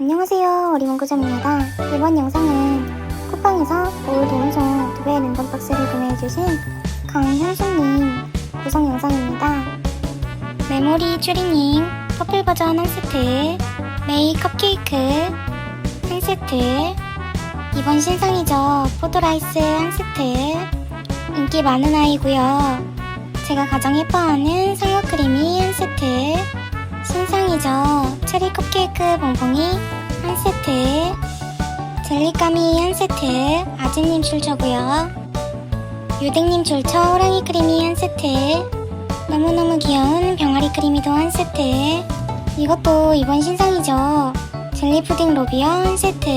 안녕하세요. 어리몽구점입니다. 이번 영상은 쿠팡에서 올 도운송 두배 랜덤 박스를 구매해주신 강현수님 구성 영상입니다. 메모리 추리닝 퍼플 버전 한 세트 메이 컵케이크 한 세트 이번 신상이죠. 포도라이스 한 세트. 인기 많은 아이고요. 제가 가장 예뻐하는 사과 크림이 한 세트 컵케이크 봉봉이 한 세트, 젤리까미 한 세트, 아지님 출처고요. 유댕님 출처 호랑이 크림이 한 세트, 너무너무 귀여운 병아리 크림이도 한 세트, 이것도 이번 신상이죠. 젤리 푸딩 로비어 한 세트,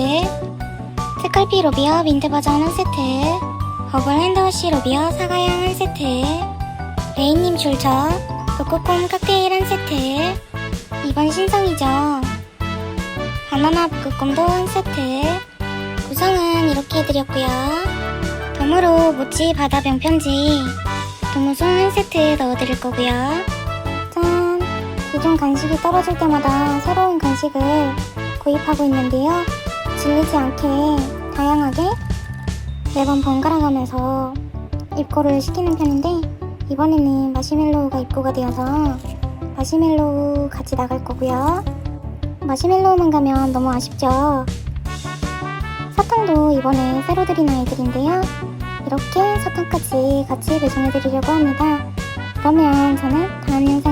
스컬피 로비어 민트 버전 한 세트, 버블 핸드워시 로비어 사과향 한 세트, 레인님 출처 북극곰 칵테일 한 세트, 이번 신상이죠. 바나나 한 세트. 구성은 이렇게 해드렸고요. 덤으로 모찌 바다 병편지 도무송 한 세트 넣어드릴 거고요. 짠! 기존 간식이 떨어질 때마다 새로운 간식을 구입하고 있는데요. 질리지 않게 다양하게 매번 번갈아 가면서 입고를 시키는 편인데 이번에는 마시멜로우가 입고가 되어서 마시멜로우 같이 나갈 거고요. 마시멜로우만 가면 너무 아쉽죠? 사탕도 이번에 새로 드린 아이들인데요. 이렇게 사탕까지 같이 배송해드리려고 합니다. 그러면 저는 다음 영상